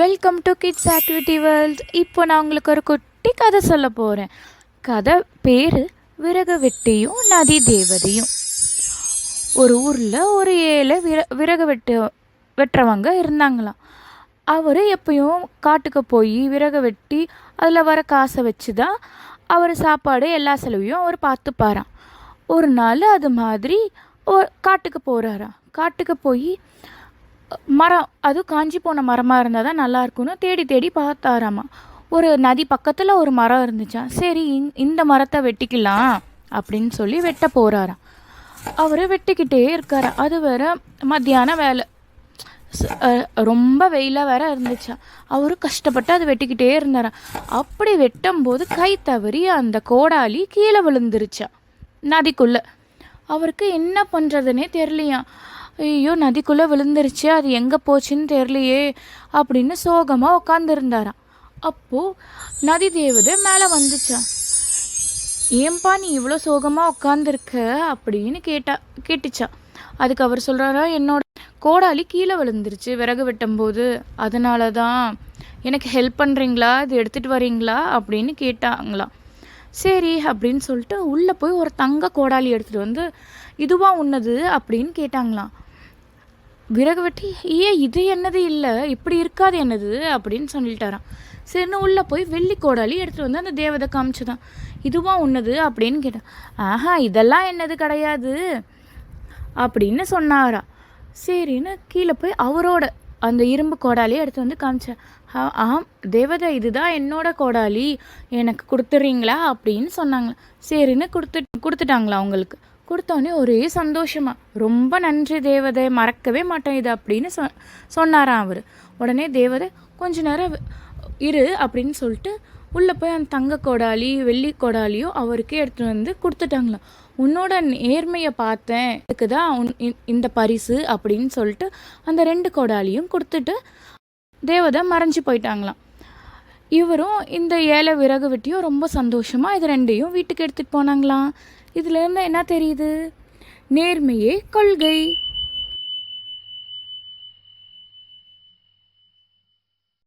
Welcome to kids activity world இப்போ நான் உங்களுக்கு ஒரு குட்டி கதை சொல்ல போகிறேன் கதை பேர் விறகு வெட்டியும் நதி தேவதையும். ஒரு ஊரில் ஒரு ஏழை விற விறகு வெட்டு வெட்டுறவங்க இருந்தாங்களாம். அவர் எப்பயும் காட்டுக்கு போய் விறகு வெட்டி அதில் வர காசை வச்சு தான் அவர் சாப்பாடு எல்லா செலவையும் அவர் பார்த்துப்பாராம் ஒரு நாள் அது மாதிரி ஓ காட்டுக்கு போகிறாராம் காட்டுக்கு போய் மரம் அதுவும் காஞ்சி போன மரமாக இருந்தால் தான் நல்லா இருக்கும்னு தேடி தேடி பார்த்தாராமா. ஒரு நதி பக்கத்தில் ஒரு மரம் இருந்துச்சா. சரி இந்- இந்த மரத்தை வெட்டிக்கலாம் அப்படின்னு சொல்லி வெட்ட போகிறாராம் அவர் வெட்டிக்கிட்டே இருக்கார் அது வேற மத்தியான வேலை. ரொம்ப வெயிலாக வேற இருந்துச்சா. அவரு கஷ்டப்பட்டு அதை வெட்டிக்கிட்டே இருந்தாராம். அப்படி வெட்டும்போது கை தவறி அந்த கோடாலி கீழே விழுந்துருச்சா. நதிக்குள்ளே. அவருக்கு என்ன பண்ணுறதுனே தெரியலையாம். ஐயோ நதிக்குள்ளே விழுந்துருச்சு அது எங்கே போச்சுன்னு தெரியலையே அப்படின்னு சோகமாக உட்காந்துருந்தாராம் அப்போது நதி தேவதை மேலே வந்துச்சான் ஏன்பா நீ இவ்வளோ சோகமாக உட்காந்துருக்க அப்படின்னு கேட்டா கேட்டுச்சா. அதுக்கு அவர் சொல்கிறாரா என்னோட கோடாலி கீழே விழுந்துருச்சு விறகு வெட்டும்போது. அதனால தான் எனக்கு ஹெல்ப் பண்ணுறீங்களா இது எடுத்துகிட்டு வரீங்களா? அப்படின்னு கேட்டாங்களாம். சரி அப்படின்னு சொல்லிட்டு உள்ளே போய் ஒரு தங்க கோடாலி எடுத்துகிட்டு வந்து இதுவாக உன்னது? அப்படின்னு கேட்டாங்களாம். விறகு வெட்டி ஏ இது என்னது இல்லை? இப்படி இருக்காது என்னது? அப்படின்னு சொல்லிட்டாராம். சரின்னு உள்ளே போய் வெள்ளி கோடாலி எடுத்துகிட்டு வந்து அந்த தேவதை காமிச்சுதான். இதுவா உன்னது? அப்படின்னு கேட்டான். ஆஹா இதெல்லாம் என்னது கிடையாது? அப்படின்னு சொன்னாரா சரின்னு கீழே போய் அவரோட அந்த இரும்பு கோடாலியை எடுத்து வந்து காமிச்சார் ஆ- ஆம் தேவதை இதுதான் என்னோட கோடாலி. எனக்கு கொடுத்துட்றீங்களா அப்படின்னு சொன்னாங்க சரின்னு கொடுத்து கொடுத்துட்டாங்களா அவங்களுக்கு. கொடுத்தோன்னே ஒரே சந்தோஷமாக ரொம்ப நன்றி தேவதை மறக்கவே மாட்டேன் இது அப்படின்னு சொ சொன்னாராம் அவர். உடனே தேவதை கொஞ்ச நேரம் இரு அப்படின்னு சொல்லிட்டு உள்ளே போய் அந்த தங்க கோடாலி வெள்ளி கோடாலியோ அவருக்கே எடுத்துகிட்டு வந்து கொடுத்துட்டாங்களாம். உன்னோட நேர்மையை பார்த்தேன். இதுக்கு தான் உன் இந்த பரிசு அப்படின்னு சொல்லிட்டு அந்த ரெண்டு கோடாலியும் கொடுத்துட்டு தேவதை மறைஞ்சு போயிட்டாங்களாம். இவரும் இந்த ஏழை விறகு வெட்டியும் ரொம்ப சந்தோஷமாக இது ரெண்டையும் வீட்டுக்கு எடுத்துகிட்டு போனாங்களாம். இதுலேருந்து என்ன தெரியுது? நேர்மையே கொள்கை.